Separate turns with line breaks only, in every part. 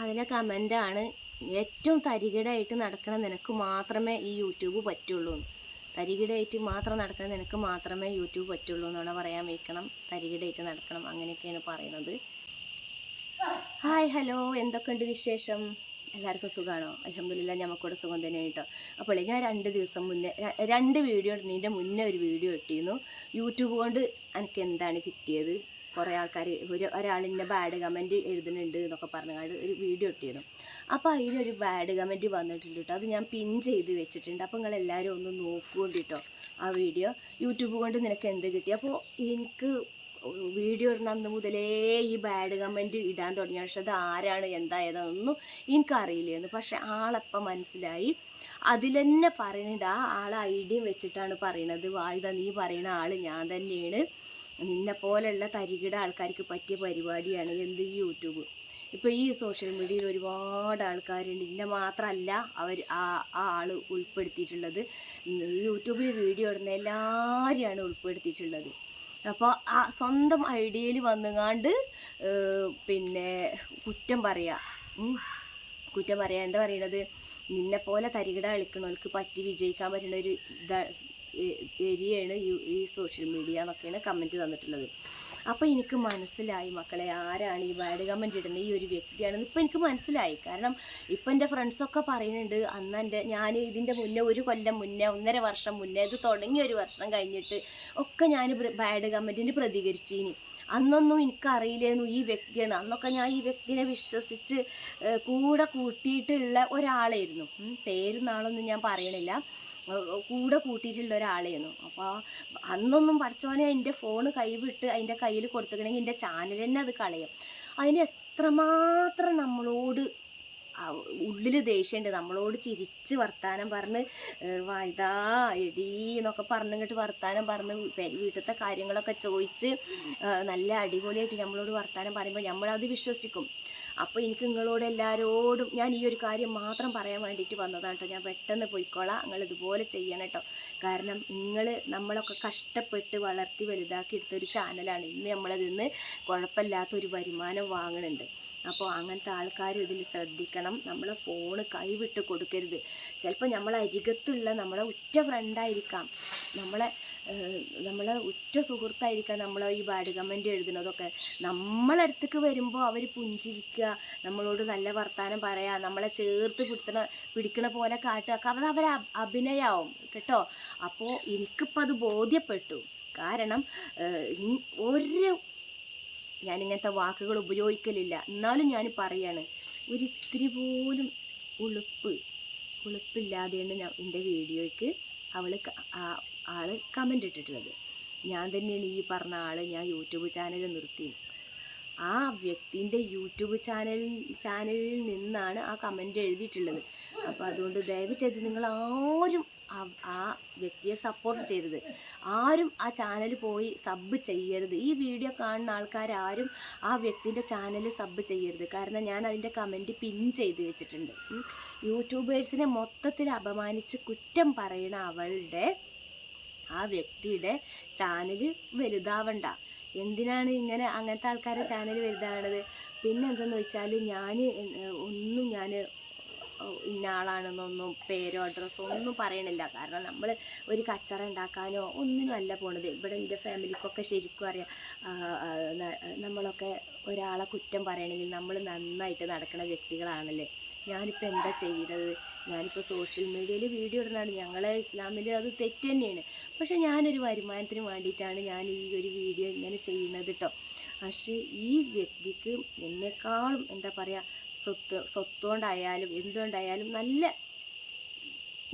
അതിലെ കമന്റാണ് ഏറ്റവും തരികിടായിട്ട് നടക്കണ നിനക്ക് മാത്രമേ ഈ യൂട്യൂബ് പറ്റുള്ളൂ. തരികിടായിട്ട് മാത്രം നടക്കണം നിനക്ക് മാത്രമേ യൂട്യൂബ് പറ്റുള്ളൂ എന്നാണ് പറയാൻ വയ്ക്കണം. തരികിടായിട്ട് നടക്കണം അങ്ങനെയൊക്കെയാണ് പറയുന്നത്. ഹായ് ഹലോ എന്തൊക്കെയുണ്ട് വിശേഷം? എല്ലാവർക്കും സുഖമാണോ അലഹമില്ല ഞമ്മക്കൂടെ സുഖം തന്നെയാണ് കേട്ടോ. അപ്പോൾ ഞാൻ രണ്ട് ദിവസം മുന്നേ രണ്ട് വീഡിയോ ഇടുന്നതിന്റെ മുന്നേ ഒരു വീഡിയോ ഇട്ടിരുന്നു. യൂട്യൂബ് കൊണ്ട് എനിക്ക് എന്താണ് കിട്ടിയത്? കുറേ ആൾക്കാർ ഒരു ഒരാളിന്റെ ബാഡ് കമന്റ് എഴുതുന്നുണ്ട് എന്നൊക്കെ പറഞ്ഞുകൊണ്ട് ഒരു വീഡിയോ ഇട്ടിരുന്നു. അപ്പോൾ അതിലൊരു ബാഡ് കമന്റ് വന്നിട്ടുണ്ട് കേട്ടോ അത് ഞാൻ പിൻ ചെയ്ത് വെച്ചിട്ടുണ്ട്. അപ്പോൾ നിങ്ങൾ എല്ലാവരും ഒന്ന് നോക്കുകൊണ്ട് കേട്ടോ ആ വീഡിയോ യൂട്യൂബ് കൊണ്ട് നിനക്ക് എന്ത് കിട്ടി? അപ്പോൾ എനിക്ക് വീഡിയോ ഇടുന്ന അന്ന് മുതലേ ഈ ബാഡ് കമന്റ് ഇടാൻ തുടങ്ങിയ പക്ഷെ അത് ആരാണ് എന്തായതെന്നൊന്നും എനിക്കറിയില്ലായിരുന്നു. പക്ഷെ ആളപ്പം മനസ്സിലായി. അതിൽ തന്നെ പറയുന്നുണ്ട് ആ ആൾ ഐഡിയ വെച്ചിട്ടാണ് പറയണത്. വായുത നീ പറയുന്ന ആൾ ഞാൻ തന്നെയാണ്. നിന്നെ പോലെയുള്ള തരികിട ആൾക്കാർക്ക് പറ്റിയ പരിപാടിയാണ് എന്ത് ഈ യൂട്യൂബ്. ഇപ്പോൾ ഈ സോഷ്യൽ മീഡിയയിൽ ഒരുപാട് ആൾക്കാരുണ്ട് ഇന്നെ മാത്രമല്ല അവർ ആ ആ ആൾ ഉൾപ്പെടുത്തിയിട്ടുള്ളത്. യൂട്യൂബിൽ വീഡിയോ ഇടുന്ന എല്ലാവരെയാണ് ഉൾപ്പെടുത്തിയിട്ടുള്ളത്. അപ്പോൾ ആ സ്വന്തം ഐഡിയയിൽ വന്നുകാണ്ട് പിന്നെ കുറ്റം പറയുക കുറ്റം പറയുക എന്താ പറയണത്? നിന്നെപ്പോലെ തരികിട കളിക്കണവർക്ക് പറ്റി വിജയിക്കാൻ പറ്റുന്ന ഒരു ഇതാ ഏ- ഏരിയയാണ് ഈ- സോഷ്യൽ മീഡിയ എന്നൊക്കെയാണ് കമന്റ് തന്നിട്ടുള്ളത്. അപ്പോൾ എനിക്ക് മനസ്സിലായി മക്കളെ ആരാണ് ഈ ബാഡ് കമന്റ് ഇടുന്ന? ഈ ഒരു വ്യക്തിയാണെന്ന് ഇപ്പം എനിക്ക് മനസ്സിലായി. കാരണം ഇപ്പം എന്റെ ഫ്രണ്ട്സൊക്കെ പറയുന്നുണ്ട് അന്ന് എന്റെ ഞാൻ ഇതിന്റെ മുന്നേ ഒരു കൊല്ലം മുന്നേ ഒന്നര വർഷം മുന്നേ ഇത് തുടങ്ങിയ ഒരു വർഷം കഴിഞ്ഞിട്ട് ഒക്കെ ഞാൻ ബാഡ് കമന്റിന് പ്രതികരിച്ചിനി. അന്നൊന്നും എനിക്കറിയില്ലായിരുന്നു ഈ വ്യക്തിയാണ്. അന്നൊക്കെ ഞാൻ ഈ വ്യക്തിനെ വിശ്വസിച്ച് കൂടെ കൂട്ടിയിട്ടുള്ള ഒരാളായിരുന്നു. പേര് നാളൊന്നും ഞാൻ പറയണില്ല. കൂടെ കൂട്ടിയിട്ടുള്ള ഒരാളായിരുന്നു അപ്പോൾ അന്നൊന്നും പഠിച്ചോനെ എന്റെ ഫോണ് കൈവിട്ട് അതിന്റെ കയ്യിൽ കൊടുത്തിക്കണമെങ്കിൽ എന്റെ ചാനൽ തന്നെ അത് കളയും. അതിന് എത്രമാത്രം നമ്മളോട് ഉള്ളിൽ ദേഷ്യമുണ്ട് നമ്മളോട് ചിരിച്ച് വർത്താനം പറഞ്ഞ് വായ്താ എടീ എന്നൊക്കെ പറഞ്ഞിട്ട് വർത്താനം പറഞ്ഞ് വീട്ടിലത്തെ കാര്യങ്ങളൊക്കെ ചോദിച്ച് നല്ല അടിപൊളിയായിട്ട് നമ്മളോട് വർത്താനം പറയുമ്പോൾ നമ്മളത് വിശ്വസിക്കും. അപ്പോൾ എനിക്ക് നിങ്ങളോട് എല്ലാവരോടും ഞാൻ ഈ ഒരു കാര്യം മാത്രം പറയാൻ വേണ്ടിയിട്ട് വന്നതാണ് കേട്ടോ ഞാൻ പെട്ടെന്ന് പോയിക്കോളാം. നിങ്ങൾ ഇതുപോലെ ചെയ്യണം കേട്ടോ കാരണം നിങ്ങൾ നമ്മളൊക്കെ കഷ്ടപ്പെട്ട് വളർത്തി വലുതാക്കി എടുത്തൊരു ചാനലാണ്. ഇന്ന് നമ്മളതിൽ നിന്ന് കുഴപ്പമില്ലാത്തൊരു വരുമാനം വാങ്ങുന്നുണ്ട് അപ്പോൾ അങ്ങനത്തെ ആൾക്കാർ ഇതിൽ ശ്രദ്ധിക്കണം. നമ്മൾ ഫോണ് കൈവിട്ട് കൊടുക്കരുത്. ചിലപ്പോൾ നമ്മളെ അരികത്തുള്ള നമ്മളെ ഉറ്റ ഫ്രണ്ടായിരിക്കാം നമ്മളെ നമ്മളെ ഉറ്റ സുഹൃത്തായിരിക്കാം നമ്മൾ ഈ ബാഡ് കമന്റ് എഴുതുന്നതൊക്കെ. നമ്മളടുത്തേക്ക് വരുമ്പോൾ അവർ പുഞ്ചിരിക്കുക നമ്മളോട് നല്ല വർത്തമാനം പറയുക നമ്മളെ ചേർത്ത് പിടുത്തണ പിടിക്കണ പോലെ കാട്ടുക അത് അവർ അഭിനയാവും കേട്ടോ? അപ്പോൾ എനിക്കിപ്പോൾ അത് ബോധ്യപ്പെട്ടു. കാരണം ഒരു ഞാനിങ്ങനത്തെ വാക്കുകൾ ഉപയോഗിക്കലില്ല. എന്നാലും ഞാൻ പറയാണ് ഒരിത്തിരി പോലും ഉളുപ്പ് ഉളുപ്പില്ലാതെയാണ് എന്റെ വീഡിയോയ്ക്ക് അവൾ ആ ആൾ കമന്റ് ഇട്ടിട്ടുള്ളത്. ഞാൻ തന്നെയാണ് ഈ പറഞ്ഞ ആൾ ഞാൻ യൂട്യൂബ് ചാനൽ നിർത്തി. ആ വ്യക്തിന്റെ യൂട്യൂബ് ചാനൽ ചാനലിൽ നിന്നാണ് ആ കമന്റ് എഴുതിയിട്ടുള്ളത്. അപ്പോൾ അതുകൊണ്ട് ദയവ് ചെയ്ത് നിങ്ങൾ ആരും ആ- വ്യക്തിയെ സപ്പോർട്ട് ചെയ്തത് ആരും ആ ചാനൽ പോയി സബ് ചെയ്യരുത്. ഈ വീഡിയോ കാണുന്ന ആൾക്കാരാരും ആ വ്യക്തിന്റെ ചാനൽ സബ് ചെയ്യരുത്. കാരണം ഞാൻ അതിന്റെ കമന്റ് പിൻ ചെയ്ത് വെച്ചിട്ടുണ്ട്. യൂട്യൂബേഴ്സിനെ മൊത്തത്തിൽ അപമാനിച്ച് കുറ്റം പറയുന്ന അവളുടെ ആ വ്യക്തിയുടെ ചാനൽ വലുതാവണ്ട. എന്തിനാണ് ഇങ്ങനെ അങ്ങനത്തെ ആൾക്കാരുടെ ചാനൽ വലുതാവണത്? പിന്നെ എന്തെന്ന് വെച്ചാൽ ഞാൻ ഒന്നും ഞാൻ ഇന്ന ആളാണെന്നൊന്നും പേരോ അഡ്രസ്സോ ഒന്നും പറയണില്ല. കാരണം നമ്മൾ ഒരു കച്ചറ ഉണ്ടാക്കാനോ ഒന്നിനും അല്ല പോണത്. ഇവിടെ എന്റെ ഫാമിലിക്കൊക്കെ ശരിക്കും അറിയാം. നമ്മളൊക്കെ ഒരാളെ കുറ്റം പറയണമെങ്കിൽ നമ്മൾ നന്നായിട്ട് നടക്കുന്ന വ്യക്തികളാണല്ലേ. ഞാനിപ്പോൾ എന്താ ചെയ്യുന്നത് ഞാനിപ്പോൾ സോഷ്യൽ മീഡിയയിൽ വീഡിയോ ഇടുന്നതാണ്. ഞങ്ങളെ ഇസ്ലാമിൽ അത് തെറ്റ് തന്നെയാണ്. പക്ഷെ ഞാനൊരു വരുമാനത്തിന് വേണ്ടിയിട്ടാണ് ഞാൻ ഈ ഒരു വീഡിയോ ഇങ്ങനെ ചെയ്യുന്നത് കേട്ടോ പക്ഷേ ഈ വ്യക്തിക്ക് എന്നെക്കാളും എന്താ പറയുക സ്വത്ത് സ്വത്തുകൊണ്ടായാലും എന്തുകൊണ്ടായാലും നല്ല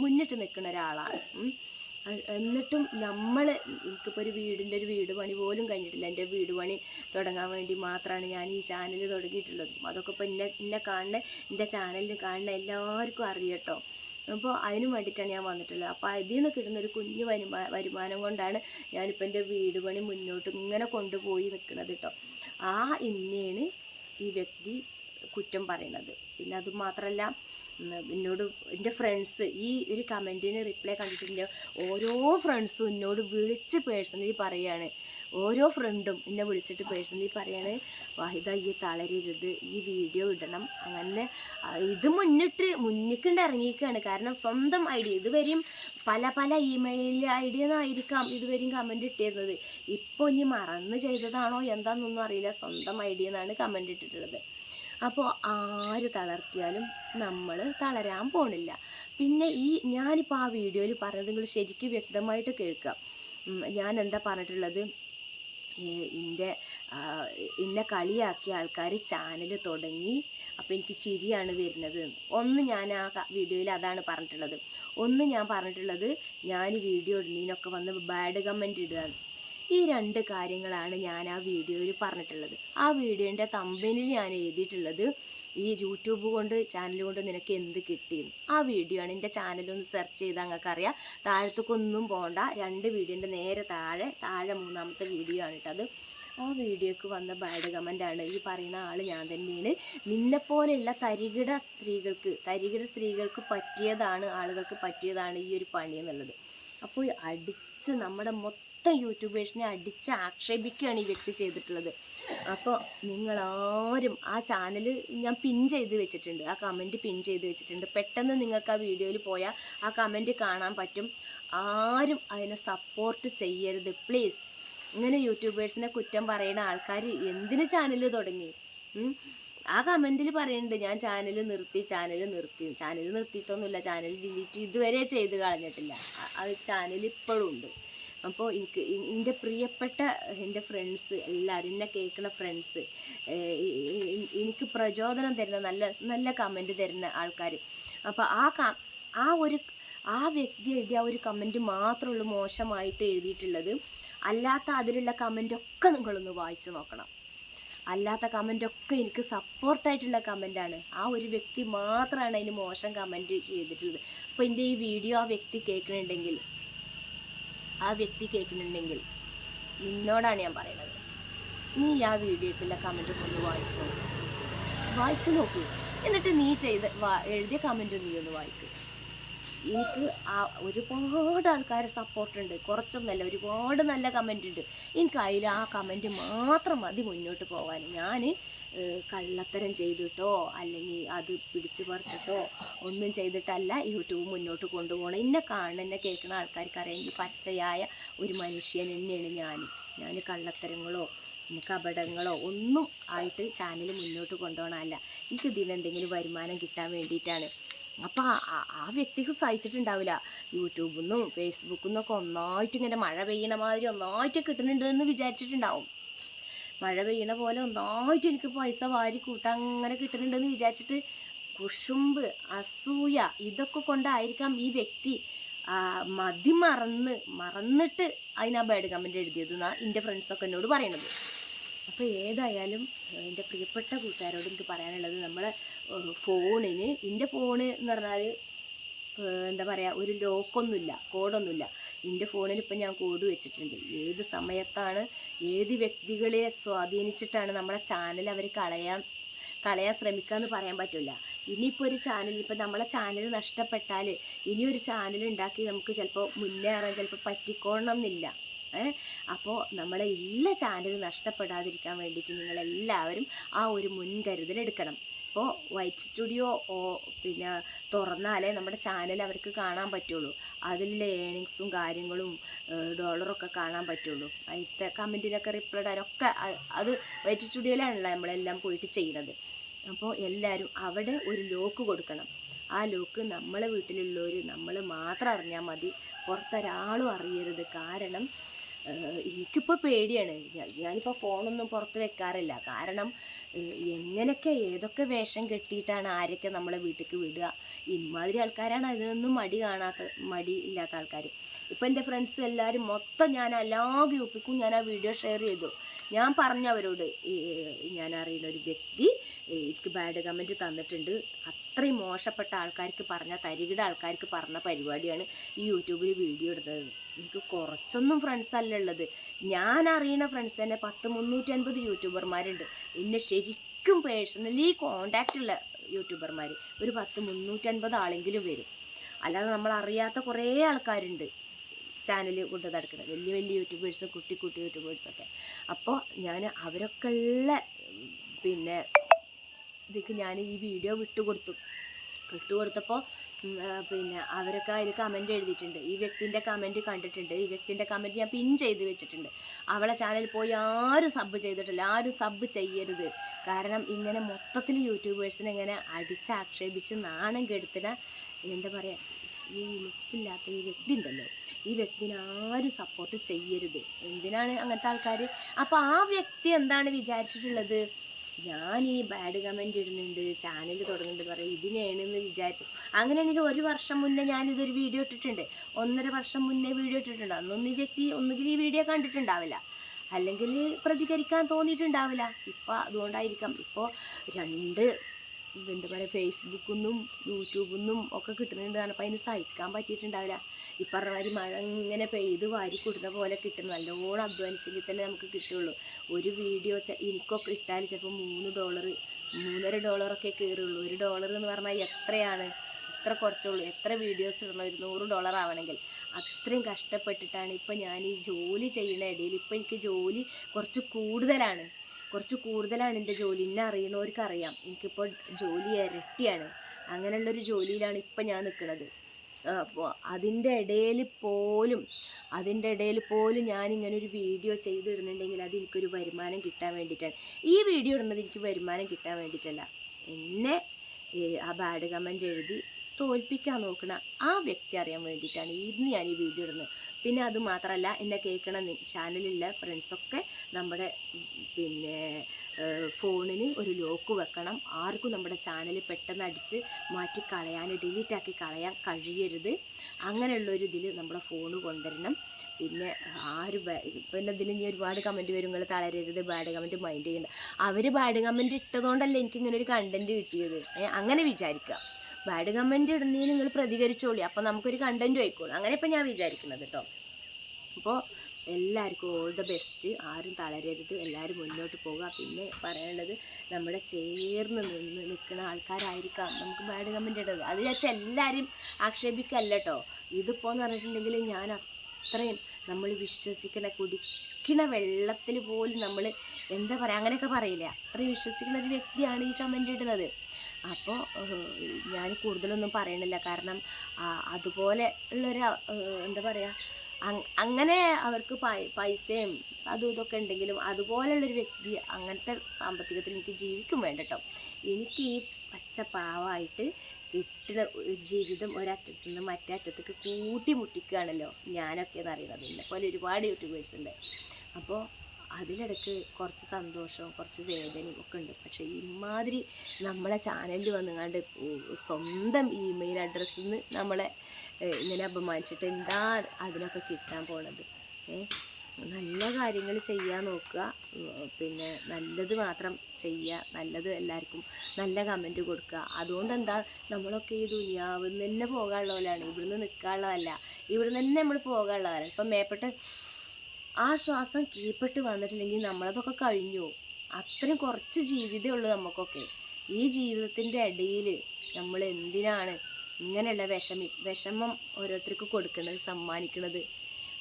മുന്നിട്ട് നിൽക്കുന്ന ഒരാളാണ്. എന്നിട്ടും നമ്മൾ എനിക്കിപ്പോൾ ഒരു വീടിന്റെ ഒരു വീട് പണി പോലും കഴിഞ്ഞിട്ടില്ല. എന്റെ വീട് പണി തുടങ്ങാൻ വേണ്ടി മാത്രമാണ് ഞാൻ ഈ ചാനൽ തുടങ്ങിയിട്ടുള്ളത്. അതൊക്കെ ഇപ്പോൾ എന്നെ എന്നെ കാണുന്ന എന്റെ ചാനലിൽ കാണുന്ന എല്ലാവർക്കും അറിയട്ടോ അപ്പോൾ അതിന് വേണ്ടിയിട്ടാണ് ഞാൻ വന്നിട്ടുള്ളത്. അപ്പോൾ അതിൽ നിന്ന് കിട്ടുന്ന ഒരു കുഞ്ഞു വരുമാ വരുമാനം കൊണ്ടാണ് ഞാനിപ്പോൾ എന്റെ വീട് പണി മുന്നോട്ട് ഇങ്ങനെ കൊണ്ടുപോയി നിൽക്കുന്നത് കേട്ടോ. ആ ഇന്നയാണ് ഈ വ്യക്തി കുറ്റം പറയുന്നത്. പിന്നെ അത് മാത്രമല്ല എന്നോട് എന്റെ ഫ്രണ്ട്സ് ഈ ഒരു കമന്റിന് റിപ്ലൈ കണ്ടിട്ടുണ്ട് ഓരോ ഫ്രണ്ട്സും എന്നോട് വിളിച്ച് പേഴ്സണലി പറയാണ് ഓരോ ഫ്രണ്ടും എന്നെ വിളിച്ചിട്ട് പേഴ്സണലി പറയാണ് വാഹിദ ഈ തളരരുത് ഈ വീഡിയോ ഇടണം. അങ്ങനെ ഇത് മുന്നിട്ട് മുന്നിക്കൊണ്ട് ഇറങ്ങിയിരിക്കുകയാണ് കാരണം സ്വന്തം ഐഡിയ ഇതുവരെയും പല പല ഇമെയിൽ ഐ ഡി എന്നായിരിക്കാം ഇതുവരെയും കമന്റ് ഇട്ടിരുന്നത്. ഇപ്പോൾ ഇനി മറന്ന് ചെയ്തതാണോ എന്താണെന്നൊന്നും അറിയില്ല. സ്വന്തം ഐ ഡി എന്നാണ് കമന്റ് ഇട്ടിട്ടുള്ളത്. അപ്പോൾ ആര് തളർത്തിയാലും നമ്മൾ തളരാൻ പോണില്ല. പിന്നെ ഈ ഞാനിപ്പോൾ ആ വീഡിയോയിൽ പറഞ്ഞത് നിങ്ങൾ ശരിക്കും വ്യക്തമായിട്ട് കേൾക്കുക. ഞാൻ എന്താ പറഞ്ഞിട്ടുള്ളത്? എന്റെ എന്നെ കളിയാക്കിയ ആൾക്കാർ ചാനൽ തുടങ്ങി. അപ്പോൾ എനിക്ക് ചിരിയാണ് വരുന്നത്. ഒന്ന് ഞാൻ ആ വീഡിയോയിൽ അതാണ് പറഞ്ഞിട്ടുള്ളത്. ഒന്ന് ഞാൻ പറഞ്ഞിട്ടുള്ളത് ഞാൻ വീഡിയോ ഇടുന്നതിനൊക്കെ വന്ന് ബാഡ് കമന്റ് ഇടുക. ഈ രണ്ട് കാര്യങ്ങളാണ് ഞാൻ ആ വീഡിയോയിൽ പറഞ്ഞിട്ടുള്ളത്. ആ വീഡിയോന്റെ തമ്പനിൽ ഞാൻ എഴുതിയിട്ടുള്ളത് ഈ യൂട്യൂബ് കൊണ്ട് ചാനൽ കൊണ്ട് നിനക്ക് എന്ത് കിട്ടിയെന്ന് ആ വീഡിയോ ആണ്. എന്റെ ചാനലൊന്ന് സെർച്ച് ചെയ്താൽ നിങ്ങൾക്ക് അറിയാം താഴത്തേക്കൊന്നും പോകണ്ട രണ്ട് വീഡിയോന്റെ നേരെ താഴെ താഴെ മൂന്നാമത്തെ വീഡിയോ ആണ് കേട്ടത് ആ വീഡിയോക്ക് വന്ന ബാഡ് കമന്റാണ് ഈ പറയുന്ന ആൾ ഞാൻ തന്നെയാണ്. നിന്നെപ്പോലെയുള്ള തരികിട സ്ത്രീകൾക്ക് തരികിട സ്ത്രീകൾക്ക് പറ്റിയതാണ് ആളുകൾക്ക് പറ്റിയതാണ് ഈ ഒരു പണി എന്നുള്ളത്. അപ്പോൾ അടിച്ച് നമ്മുടെ മൊത്തം യൂട്യൂബേഴ്സിനെ അടിച്ച് ആക്ഷേപിക്കുകയാണ് ഈ വ്യക്തി ചെയ്തിട്ടുള്ളത്. അപ്പോൾ നിങ്ങളാരും ആ ചാനൽ ഞാൻ പിൻ ചെയ്ത് വെച്ചിട്ടുണ്ട്. ആ കമന്റ് പിൻ ചെയ്ത് വെച്ചിട്ടുണ്ട്. പെട്ടെന്ന് നിങ്ങൾക്ക് ആ വീഡിയോയിൽ പോയാൽ ആ കമന്റ് കാണാൻ പറ്റും. ആരും അതിനെ സപ്പോർട്ട് ചെയ്യരുത്. പ്ലീസ് ഇങ്ങനെ യൂട്യൂബേഴ്സിനെ കുറ്റം പറയുന്ന ആൾക്കാർ എന്തിന് ചാനൽ തുടങ്ങി? ആ കമന്റിൽ പറയുന്നുണ്ട് ഞാൻ ചാനൽ നിർത്തി ചാനൽ നിർത്തി. ചാനൽ നിർത്തിയിട്ടൊന്നുമില്ല. ചാനൽ ഡിലീറ്റ് ഇതുവരെ ചെയ്ത് കളഞ്ഞിട്ടില്ല. അത് ചാനൽ ഇപ്പോഴും ഉണ്ട്. അപ്പോൾ എനിക്ക് എന്റെ പ്രിയപ്പെട്ട എന്റെ ഫ്രണ്ട്സ് എല്ലാവരും എന്നെ കേൾക്കുന്ന ഫ്രണ്ട്സ് എനിക്ക് പ്രചോദനം തരുന്ന നല്ല നല്ല കമന്റ് തരുന്ന ആൾക്കാർ അപ്പോൾ ആ ആ ഒരു ആ വ്യക്തി എഴുതിയ ഒരു കമന്റ് മാത്രമേ ഉള്ളൂ മോശമായിട്ട് എഴുതിയിട്ടുള്ളത്. അല്ലാത്ത അതിലുള്ള കമന്റൊക്കെ നിങ്ങളൊന്ന് വായിച്ചു നോക്കണം. അല്ലാത്ത കമന്റൊക്കെ എനിക്ക് സപ്പോർട്ടായിട്ടുള്ള കമന്റാണ് ആ ഒരു വ്യക്തി മാത്രമാണ് അതിന് മോശം കമന്റ് ചെയ്തിട്ടുള്ളത്. അപ്പോൾ എന്റെ ഈ വീഡിയോ ആ വ്യക്തി കേൾക്കുന്നുണ്ടെങ്കിൽ ആ വ്യക്തി കേൾക്കുന്നുണ്ടെങ്കിൽ നിന്നോടാണ് ഞാൻ പറയുന്നത്. നീ ആ വീഡിയോക്കുള്ള കമന്റ് ഒന്ന് വായിച്ചു നോക്കൂ. വായിച്ചു നോക്കൂ. എന്നിട്ട് നീ ചെയ്ത എഴുതിയ കമന്റ് നീ ഒന്ന് വായിക്കുക എനിക്ക് ആ ഒരുപാട് ആൾക്കാരെ സപ്പോർട്ടുണ്ട്. കുറച്ചൊന്നല്ല ഒരുപാട് നല്ല കമന്റ് ഉണ്ട് എനിക്ക് അതിൽ ആ കമന്റ് മാത്രം മതി മുന്നോട്ട് പോകാൻ. ഞാൻ കള്ളത്തരം ചെയ്തിട്ടോ അല്ലെങ്കിൽ അത് പിടിച്ചു പറിച്ചിട്ടോ ഒന്നും ചെയ്തിട്ടല്ല യൂട്യൂബ് മുന്നോട്ട് കൊണ്ടുപോകണം എന്നെ കാണുന്ന എന്നെ കേൾക്കുന്ന ആൾക്കാർക്ക് അറിയാമെങ്കിൽ പച്ചയായ ഒരു മനുഷ്യൻ തന്നെയാണ് ഞാൻ. ഞാൻ കള്ളത്തരങ്ങളോ കപടങ്ങളോ ഒന്നും ആയിട്ട് ചാനൽ മുന്നോട്ട് കൊണ്ടുപോകണമല്ല എനിക്ക് ഇതിന് എന്തെങ്കിലും വരുമാനം കിട്ടാൻ വേണ്ടിയിട്ടാണ്. അപ്പോൾ ആ വ്യക്തിക്ക് സഹിച്ചിട്ടുണ്ടാവില്ല യൂട്യൂബിൽ നിന്നും ഫേസ്ബുക്കിൽ നിന്നൊക്കെ ഒന്നായിട്ട് ഇങ്ങനെ മഴ പെയ്യണ മാതിരി ഒന്നായിട്ട് കിട്ടുന്നുണ്ട് എന്ന് വിചാരിച്ചിട്ടുണ്ടാവും. മഴ പെയ്യണ പോലെ ഒന്നായിട്ട് എനിക്ക് പൈസ വാരി കൂട്ടാൻ അങ്ങനെ കിട്ടുന്നുണ്ടെന്ന് വിചാരിച്ചിട്ട് കുശുമ്പ് അസൂയ ഇതൊക്കെ കൊണ്ടായിരിക്കാം ഈ വ്യക്തി മതി മറന്ന് മറന്നിട്ട് അതിനാ ബാഡ് കമന്റ് എഴുതിയതെന്നാ എന്റെ ഫ്രണ്ട്സൊക്കെ എന്നോട് പറയണത്. അപ്പോൾ ഏതായാലും എന്റെ പ്രിയപ്പെട്ട കൂട്ടുകാരോട് എനിക്ക് പറയാനുള്ളത് നമ്മൾ ഫോണിന് എന്റെ ഫോണ് എന്ന് പറഞ്ഞാൽ എന്താ പറയുക ഒരു ലോക്കൊന്നുമില്ല കോഡൊന്നുമില്ല. എന്റെ ഫോണിൽ ഇപ്പം ഞാൻ കോഡ് വെച്ചിട്ടുണ്ട്. ഏത് സമയത്താണ് ഏത് വ്യക്തികളെ സ്വാധീനിച്ചിട്ടാണ് നമ്മളെ ചാനൽ അവർ കളയാൻ കളയാൻ ശ്രമിക്കുക എന്ന് പറയാൻ പറ്റില്ല. ഇനിയിപ്പോൾ ഒരു ചാനൽ ഇപ്പം നമ്മളെ ചാനൽ നഷ്ടപ്പെട്ടാൽ ഇനിയൊരു ചാനൽ ഉണ്ടാക്കി നമുക്ക് ചിലപ്പോൾ മുന്നേറാൻ ചിലപ്പോൾ പറ്റിക്കോണം എന്നില്ല. ഏഹ് അപ്പോൾ നമ്മളെ എല്ലാ ചാനലും നഷ്ടപ്പെടാതിരിക്കാൻ വേണ്ടിയിട്ട് നിങ്ങളെല്ലാവരും ആ ഒരു മുൻകരുതൽ എടുക്കണം. ഇപ്പോൾ വൈറ്റ് സ്റ്റുഡിയോ ഓ പിന്നെ തുറന്നാലേ നമ്മുടെ ചാനൽ അവർക്ക് കാണാൻ പറ്റുള്ളൂ. അതിലുള്ള ഏണിങ്സും കാര്യങ്ങളും ഡോളറൊക്കെ കാണാൻ പറ്റുള്ളൂ. അതിലത്തെ കമന്റിനൊക്കെ റിപ്ലൈ ഇടാനൊക്കെ അത് വൈറ്റ് സ്റ്റുഡിയോയിലാണല്ലോ നമ്മളെല്ലാം പോയിട്ട് ചെയ്യുന്നത്. അപ്പോൾ എല്ലാവരും അവിടെ ഒരു ലോക്ക് കൊടുക്കണം. ആ ലോക്ക് നമ്മളെ വീട്ടിലുള്ളവർ നമ്മൾ മാത്രം അറിഞ്ഞാൽ മതി. പുറത്തൊരാളും അറിയരുത്. കാരണം എനിക്കിപ്പോൾ പേടിയാണ്. ഞാനിപ്പോൾ ഫോണൊന്നും പുറത്ത് വെക്കാറില്ല. കാരണം എങ്ങനെയൊക്കെ ഏതൊക്കെ വേഷം കെട്ടിയിട്ടാണ് ആരൊക്കെ നമ്മളെ വീട്ടിലേക്ക് വിടുക? ഇമാതിരി ആൾക്കാരാണ് അതിനൊന്നും മടി കാണാത്ത മടി ഇല്ലാത്ത ആൾക്കാർ ഇപ്പം എന്റെ ഫ്രണ്ട്സ് എല്ലാവരും മൊത്തം ഞാൻ എല്ലാ ഗ്രൂപ്പിക്കും ഞാൻ ആ വീഡിയോ ഷെയർ ചെയ്തു. ഞാൻ പറഞ്ഞു അവരോട് ഞാൻ അറിയുന്ന ഒരു വ്യക്തി എനിക്ക് ബാഡ് കമന്റ് തന്നിട്ടുണ്ട്. അത്രയും മോശപ്പെട്ട ആൾക്കാർക്ക് പറഞ്ഞ തരികിട ആൾക്കാർക്ക് പറഞ്ഞ പരിപാടിയാണ് ഈ യൂട്യൂബിൽ വീഡിയോ ഇടുന്നത്. എനിക്ക് കുറച്ചൊന്നും ഫ്രണ്ട്സ് അല്ല ഉള്ളത്. ഞാൻ അറിയുന്ന ഫ്രണ്ട്സ് തന്നെ പത്ത് മുന്നൂറ്റി അൻപത് യൂട്യൂബർമാരുണ്ട്. എന്നെ ശരിക്കും പേഴ്സണലി കോണ്ടാക്റ്റ് ഉള്ള യൂട്യൂബർമാർ ഒരു പത്ത് മുന്നൂറ്റൻപത് ആളെങ്കിലും വരും. അല്ലാതെ നമ്മൾ അറിയാത്ത കുറേ ആൾക്കാരുണ്ട് ചാനൽ കൊണ്ട് നടക്കുന്നത്. വലിയ വലിയ യൂട്യൂബേഴ്സ് കുട്ടി കുട്ടി യൂട്യൂബേഴ്സൊക്കെ. അപ്പോൾ ഞാൻ അവരൊക്കെ ഉള്ള പിന്നെ ഇതിക്ക് ഞാൻ ഈ വീഡിയോ വിട്ടുകൊടുത്തു. വിട്ടുകൊടുത്തപ്പോൾ പിന്നെ അവരൊക്കെ അതിൽ കമന്റ് എഴുതിയിട്ടുണ്ട്. ഈ വ്യക്തിന്റെ കമന്റ് കണ്ടിട്ടുണ്ട്. ഈ വ്യക്തിന്റെ കമന്റ് ഞാൻ പിൻ ചെയ്ത് വെച്ചിട്ടുണ്ട്. അവളെ ചാനലിൽ പോയി ആരും സബ് ചെയ്തിട്ടില്ല. ആരും സബ് ചെയ്യരുത്. കാരണം ഇങ്ങനെ മൊത്തത്തിൽ യൂട്യൂബേഴ്സിനെ ഇങ്ങനെ അടിച്ചാക്ഷേപിച്ച് നാണം കെടുത്തുന്ന എന്താ പറയുക ഈ ലുക്കില്ലാത്ത ഈ വ്യക്തി ഉണ്ടല്ലോ. ഈ വ്യക്തിനെ ആരും സപ്പോർട്ട് ചെയ്യരുത്. എന്തിനാണ് അങ്ങനത്തെ ആൾക്കാർ അപ്പോൾ ആ വ്യക്തി എന്താണ് വിചാരിച്ചിട്ടുള്ളത്? ഞാൻ ഈ ബാഡ് കമന്റ് ഇടുന്നുണ്ട് ചാനൽ തുടങ്ങുന്നുണ്ട് പറയും. ഇതിനെയാണെന്ന് വിചാരിച്ചു. അങ്ങനെയാണെങ്കിൽ ഒരു വർഷം മുന്നേ ഞാനിതൊരു വീഡിയോ ഇട്ടിട്ടുണ്ട്. ഒന്നര വർഷം മുന്നേ വീഡിയോ ഇട്ടിട്ടുണ്ട്. അന്നൊന്നും ഈ വ്യക്തി ഒന്നുകിൽ ഈ വീഡിയോ കണ്ടിട്ടുണ്ടാവില്ല. അല്ലെങ്കിൽ പ്രതികരിക്കാൻ തോന്നിയിട്ടുണ്ടാവില്ല. ഇപ്പം അതുകൊണ്ടായിരിക്കാം. ഇപ്പോൾ രണ്ട് എന്താ പറയുക ഫേസ്ബുക്കിൽ നിന്നും യൂട്യൂബിൽ നിന്നും ഒക്കെ കിട്ടുന്നുണ്ട് അപ്പോൾ അതിന് സഹിക്കാൻ പറ്റിയിട്ടുണ്ടാവില്ല. ഈ പറഞ്ഞ മഴ ഇങ്ങനെ പെയ്ത് വാരി കൊടുത്ത പോലെ കിട്ടും നല്ലോണം അധ്വാനിച്ചെങ്കിൽ തന്നെ നമുക്ക് കിട്ടുള്ളൂ. ഒരു വീഡിയോ എനിക്കൊക്കെ ഇട്ടാൽ ചിലപ്പോൾ മൂന്ന് ഡോളർ മൂന്നര ഡോളറൊക്കെ കയറുള്ളൂ. ഒരു ഡോളർ എന്ന് പറഞ്ഞാൽ എത്രയാണ്? എത്ര കുറച്ചുള്ളൂ. എത്ര വീഡിയോസ് ഇടണം? ഒരു നൂറ് ഡോളർ ആവണമെങ്കിൽ അത്രയും കഷ്ടപ്പെട്ടിട്ടാണ് ഇപ്പം ഞാൻ ഈ ജോലി ചെയ്യുന്ന ഇടയിൽ ഇപ്പം എനിക്ക് ജോലി കുറച്ച് കൂടുതലാണ്. കുറച്ച് കൂടുതലാണ് എന്റെ ജോലി. എന്നെ അറിയണവർക്ക് അറിയാം എനിക്കിപ്പോൾ ജോലി ഇരട്ടിയാണ്. അങ്ങനെയുള്ളൊരു ജോലിയിലാണ് ഇപ്പം ഞാൻ നിൽക്കുന്നത് അതിന്റെ ഇടയിൽ പോലും അതിന്റെ ഇടയിൽ പോലും ഞാനിങ്ങനെ ഒരു വീഡിയോ ചെയ്തിടുന്നുണ്ടെങ്കിൽ അത് എനിക്കൊരു വരുമാനം കിട്ടാൻ വേണ്ടിയിട്ടാണ്. ഈ വീഡിയോ ഇടുന്നത് എനിക്ക് വരുമാനം കിട്ടാൻ വേണ്ടിയിട്ടല്ല. എന്നെ ആ ബാഡ് കമന്റ് എഴുതി തോൽപ്പിക്കാൻ നോക്കണ ആ വ്യക്തി അറിയാൻ വേണ്ടിയിട്ടാണ് ഇന്ന് ഞാൻ ഈ വീഡിയോ ഇടുന്നത്. പിന്നെ അത് മാത്രമല്ല എന്നെ കേൾക്കണ ചാനലിലെ ഫ്രണ്ട്സൊക്കെ നമ്മുടെ പിന്നെ ഫോണിന് ഒരു ലോക്ക് വെക്കണം. ആർക്കും നമ്മുടെ ചാനൽ പെട്ടെന്ന് അടിച്ച് മാറ്റി കളയാൻ ഡിലീറ്റാക്കി കളയാൻ കഴിയരുത്. അങ്ങനെയുള്ളൊരു ഇതിൽ നമ്മുടെ ഫോണ് കൊണ്ടുവരണം. പിന്നെ ആര് പിന്നെ ഇതിൽ ഇനി ഒരുപാട് കമന്റ് വരും. നിങ്ങൾ തളരരുത് ബാഡ് കമന്റ് മൈൻഡ് ചെയ്യണ്ട. അവർ ബാഡ് കമന്റ് ഇട്ടതുകൊണ്ടല്ലേ എനിക്ക് ഇങ്ങനെ ഒരു കണ്ടന്റ് കിട്ടിയത്. അങ്ങനെ വിചാരിക്കുക ബാഡ് കമന്റ് ഇടുന്നതിന് നിങ്ങൾ പ്രതികരിച്ചോളി. അപ്പോൾ നമുക്കൊരു കണ്ടന്റും ആയിക്കോളും. അങ്ങനെ ഇപ്പം ഞാൻ വിചാരിക്കുന്നത് കേട്ടോ അപ്പോൾ എല്ലാവർക്കും ഓൾ ദ ബെസ്റ്റ് ആരും തളരരുത്. എല്ലാവരും മുന്നോട്ട് പോകുക പിന്നെ പറയാനുള്ളത് നമ്മുടെ ചേർന്ന് നിന്ന് നിൽക്കുന്ന ആൾക്കാരായിരിക്കാം. നമുക്ക് ബാഡ് കമന്റ് ഇടത് അത് വെച്ചാൽ എല്ലാവരും ആക്ഷേപിക്കല്ല കേട്ടോ ഇതിപ്പോൾ എന്ന് പറഞ്ഞിട്ടുണ്ടെങ്കിൽ ഞാൻ അത്രയും നമ്മൾ വിശ്വസിക്കണ കുടിക്കണ വെള്ളത്തിൽ പോലും നമ്മൾ എന്താ പറയുക അങ്ങനെയൊക്കെ പറയില്ല? അത്രയും വിശ്വസിക്കുന്ന ഒരു വ്യക്തിയാണ് ഈ കമന്റ് ഇടുന്നത്. അപ്പോൾ ഞാൻ കൂടുതലൊന്നും പറയണില്ല. കാരണം അതുപോലെ ഉള്ളൊരു എന്താ പറയുക അങ്ങനെ അവർക്ക് പൈസയും അതും ഇതൊക്കെ ഉണ്ടെങ്കിലും അതുപോലുള്ളൊരു വ്യക്തി അങ്ങനത്തെ സാമ്പത്തികത്തിൽ എനിക്ക് ജീവിക്കും വേണ്ടട്ടോ. എനിക്ക് ഈ പച്ച പാവമായിട്ട് കിട്ടുന്ന ജീവിതം ഒരറ്റത്തു നിന്ന് മറ്റേ അറ്റത്തേക്ക് കൂട്ടി മുട്ടിക്കുകയാണല്ലോ ഞാനൊക്കെ എന്ന് അറിയുന്നത് പോലെ ഒരുപാട് യൂട്യൂബേഴ്സ് ഉണ്ട്. അപ്പോൾ അതിലിടക്ക് കുറച്ച് സന്തോഷവും കുറച്ച് വേദനയും ഒക്കെ ഉണ്ട്. പക്ഷേ ഇമാതിരി നമ്മളെ ചാനലിൽ വന്നുകൊണ്ട് സ്വന്തം ഇമെയിൽ അഡ്രസ്സിൽ നിന്ന് നമ്മളെ ഇങ്ങനെ അപമാനിച്ചിട്ട് എന്താ അതിനൊക്കെ കിട്ടാൻ പോണത്? നല്ല കാര്യങ്ങൾ ചെയ്യാൻ നോക്കുക. പിന്നെ നല്ലത് മാത്രം ചെയ്യുക. നല്ലത് എല്ലാവർക്കും നല്ല കമന്റ് കൊടുക്കുക. അതുകൊണ്ട് എന്താ നമ്മളൊക്കെ ഈ ദുനിയാവ് തന്നെ പോകാനുള്ളവരാണ്. ഇവിടുന്ന് നിൽക്കാനുള്ളതല്ല. ഇവിടുന്ന് തന്നെ നമ്മൾ പോകാനുള്ളതാണ് ഇപ്പം മേപ്പെട്ട് ആ ശ്വാസം കീഴ്പ്പെട്ട് വന്നിട്ടില്ലെങ്കിൽ നമ്മളതൊക്കെ കഴിഞ്ഞു അത്രയും കുറച്ച് ജീവിതമേ ഉള്ളൂ നമുക്കൊക്കെ. ഈ ജീവിതത്തിന്റെ ഇടയിൽ നമ്മൾ എന്തിനാണ് ഇങ്ങനെയുള്ള വിഷമി വിഷമം ഓരോരുത്തർക്ക് കൊടുക്കുന്നത് സമ്മാനിക്കുന്നത്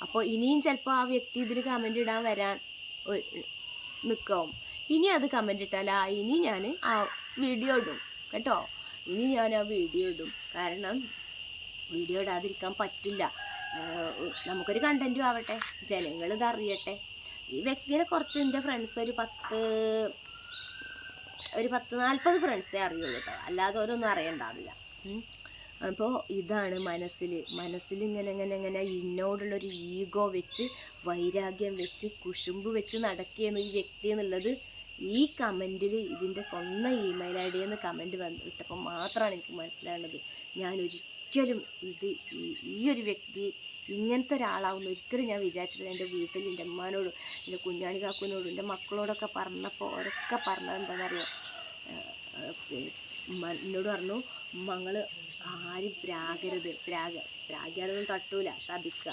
അപ്പോൾ ഇനിയും ചിലപ്പോൾ ആ വ്യക്തി ഇതിൽ കമന്റ് ഇടാൻ വരാൻ നിൽക്കും ഇനി അത് കമന്റ് ഇട്ടാൽ ആ ഇനി ഞാൻ ആ വീഡിയോ ഇടും കേട്ടോ? ഇനി ഞാൻ ആ വീഡിയോ ഇടും. കാരണം വീഡിയോ ഇടാതിരിക്കാൻ പറ്റില്ല. നമുക്കൊരു കണ്ടന്റും ആവട്ടെ ജനങ്ങൾ ഇതറിയട്ടെ ഈ വ്യക്തിനെ കുറച്ച് എന്റെ ഫ്രണ്ട്സ് ഒരു പത്ത് ഒരു പത്ത് നാൽപ്പത് ഫ്രണ്ട്സേ അറിയുള്ളൂ കേട്ടോ അല്ലാതെ ഓരോന്നും അറിയണ്ടാവില്ല. അപ്പോൾ ഇതാണ് മനസ്സിൽ മനസ്സിൽ ഇങ്ങനെ ഇങ്ങനെ ഇങ്ങനെ ഇന്നോടുള്ളൊരു ഈഗോ വെച്ച് വൈരാഗ്യം വെച്ച് കുശുമ്പ് വെച്ച് നടക്കുകയെന്ന് ഈ വ്യക്തി എന്നുള്ളത് ഈ കമന്റിൽ ഇതിന്റെ സ്വന്തം ഇമെയിൽ ഐ ഡിയിൽ നിന്ന് കമന്റ് വന്ന് ഇട്ടപ്പോൾ മാത്രമാണ് എനിക്ക് മനസ്സിലാകുന്നത് ഞാൻ ഒരിക്കലും ഇത് ഈ- ഒരു വ്യക്തി ഇങ്ങനത്തെ ഒരാളാവുന്ന ഒരിക്കലും ഞാൻ വിചാരിച്ചിട്ടില്ല. എന്റെ വീട്ടിൽ എന്റെ അമ്മാനോടും എന്റെ കുഞ്ഞാണി കാക്കുവിനോടും എന്റെ മക്കളോടൊക്കെ പറഞ്ഞപ്പോൾ അവരൊക്കെ പറഞ്ഞത് എന്താണെന്നറിയോ? എന്നോട് പറഞ്ഞു മങ്ങൾ ആരും പ്രാകരുത്. പ്രാഗ പ്രാഗ്യാനൊന്നും തട്ടൂല. ശപിക്കുക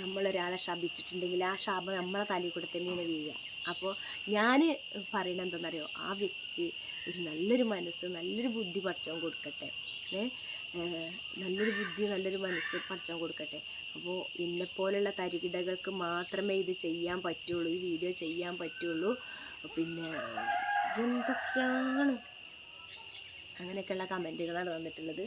നമ്മളൊരാളെ ശപിച്ചിട്ടുണ്ടെങ്കിൽ ആ ശാപം നമ്മളെ തലയിൽ കൂടെ തന്നെയാണ് വീഴുക. അപ്പോൾ ഞാൻ പറയണത് എന്താണെന്നറിയോ? ആ വ്യക്തിക്ക് ഒരു നല്ലൊരു മനസ്സ് നല്ലൊരു ബുദ്ധി പഠിച്ചവൻ കൊടുക്കട്ടെ. നല്ലൊരു ബുദ്ധി നല്ലൊരു മനസ്സ് പഠിച്ചവൻ കൊടുക്കട്ടെ. അപ്പോൾ എന്നെപ്പോലുള്ള തരികിടകൾക്ക് മാത്രമേ ഇത് ചെയ്യാൻ പറ്റുള്ളൂ. ഈ വീഡിയോ ചെയ്യാൻ പറ്റുള്ളൂ. പിന്നെ എന്തൊക്കെയാണ്? അങ്ങനെയൊക്കെയുള്ള കമന്റുകളാണ് വന്നിട്ടുള്ളത്.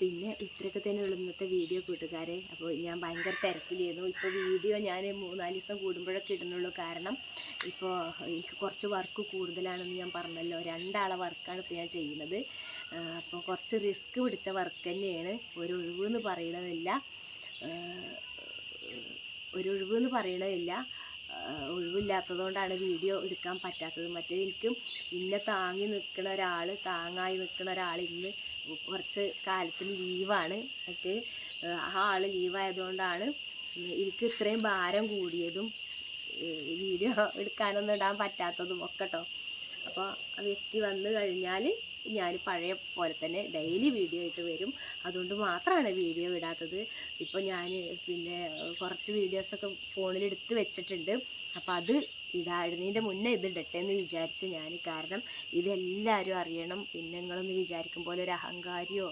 പിന്നെ ഇത്രയൊക്കെ തന്നെയുള്ള ഇന്നത്തെ വീഡിയോ കൂട്ടുകാരെ. അപ്പോൾ ഞാൻ ഭയങ്കര തിരക്കിലായിരുന്നു. ഇപ്പോൾ വീഡിയോ ഞാൻ മൂന്നാൽ ദിവസം കൂടുമ്പോഴൊക്കെ ഇടുന്നുള്ളൂ. കാരണം ഇപ്പോൾ എനിക്ക് കുറച്ച് വർക്ക് കൂടുതലാണെന്ന് ഞാൻ പറഞ്ഞല്ലോ. രണ്ടാളെ വർക്കാണ് ഇപ്പോൾ ഞാൻ ചെയ്യുന്നത്. അപ്പോൾ കുറച്ച് റിസ്ക് പിടിച്ച വർക്ക് തന്നെയാണ്. ഒരു ഒഴിവെന്ന് പറയണതില്ല. ഒരു ഒഴിവെന്ന് പറയണതില്ല. ഒഴിവില്ലാത്തതുകൊണ്ടാണ് വീഡിയോ എടുക്കാൻ പറ്റാത്തത്. മറ്റേ എനിക്ക് ഇന്നെ താങ്ങി നിൽക്കുന്ന ഒരാൾ താങ്ങായി നിൽക്കുന്ന ഒരാൾ ഇന്ന് കുറച്ച് കാലത്തിന് ലീവാണ്. മറ്റ് ആ, ആൾ ലീവായതുകൊണ്ടാണ് എനിക്ക് ഇത്രയും ഭാരം കൂടിയതും വീഡിയോ എടുക്കാനൊന്നും ഇടാൻ പറ്റാത്തതും ഒക്കെ കേട്ടോ അപ്പോൾ ആ വ്യക്തി വന്നു കഴിഞ്ഞാൽ ഞാൻ പഴയ പോലെ തന്നെ ഡെയിലി വീഡിയോ ആയിട്ട് വരും. അതുകൊണ്ട് മാത്രമാണ് വീഡിയോ ഇടാത്തത്. ഇപ്പോൾ ഞാൻ പിന്നെ കുറച്ച് വീഡിയോസൊക്കെ ഫോണിൽ എടുത്ത് വെച്ചിട്ടുണ്ട്. അപ്പോൾ അത് ഇതായിരുന്നതിന്റെ മുന്നേ ഇത് ഇടട്ടെ എന്ന് വിചാരിച്ച് ഞാൻ കാരണം ഇതെല്ലാവരും അറിയണം. പിന്നെ നിങ്ങളൊന്ന് വിചാരിക്കും പോലെ ഒരു അഹങ്കാരിയോ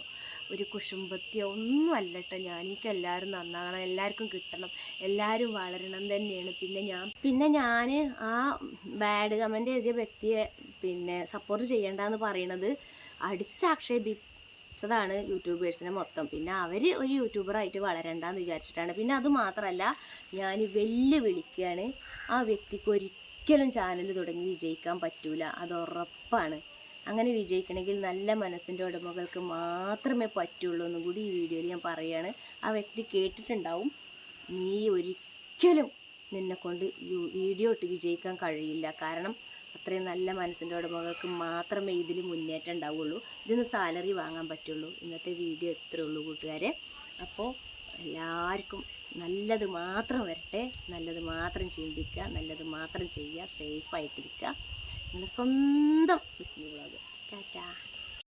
ഒരു കുശുംബത്തിയോ ഒന്നും അല്ലട്ടോ. ഞാനിക്ക് എല്ലാവരും നന്നാകണം എല്ലാവർക്കും കിട്ടണം എല്ലാവരും വളരണം തന്നെയാണ്. പിന്നെ ഞാൻ പിന്നെ ഞാൻ ആ ബാഡ് കമന്റ് എഴുതിയ വ്യക്തിയെ പിന്നെ സപ്പോർട്ട് ചെയ്യണ്ടെന്ന് പറയണത് അടിച്ചാക്ഷേപിച്ചതാണ് യൂട്യൂബേഴ്സിനെ മൊത്തം. പിന്നെ അവർ ഒരു യൂട്യൂബറായിട്ട് വളരണ്ടെന്ന് വിചാരിച്ചിട്ടാണ്. പിന്നെ അത് മാത്രമല്ല ഞാൻ വെല്ലുവിളിക്കുകയാണ് ആ വ്യക്തിക്ക് ഒരിക്കലും ചാനൽ തുടങ്ങി വിജയിക്കാൻ പറ്റൂല. അത് ഉറപ്പാണ്. അങ്ങനെ വിജയിക്കണമെങ്കിൽ നല്ല മനസ്സിന്റെ ഉടമകൾക്ക് മാത്രമേ പറ്റുള്ളൂ എന്നും കൂടി ഈ വീഡിയോയിൽ ഞാൻ പറയുകയാണ് ആ വ്യക്തി കേട്ടിട്ടുണ്ടാവും. നീ ഒരിക്കലും നിന്നെ കൊണ്ട് വീഡിയോ ഇട്ട് വിജയിക്കാൻ കഴിയില്ല. കാരണം അത്രയും നല്ല മനസ്സിന്റെ ഉടമകൾക്ക് മാത്രമേ ഇതിൽ മുന്നേറ്റം ഉണ്ടാവുള്ളൂ. ഇതിന് സാലറി വാങ്ങാൻ പറ്റുള്ളൂ. ഇന്നത്തെ വീഡിയോ എത്രയുള്ളൂ കൂട്ടുകാരെ. അപ്പോൾ എല്ലാവർക്കും നല്ലത് മാത്രം വരട്ടെ നല്ലത് മാത്രം ചിന്തിക്കുക നല്ലത് മാത്രം ചെയ്യുക സേഫായിട്ടിരിക്കുക നിങ്ങളുടെ സ്വന്തം ബിസിനസ് ടാറ്റാ.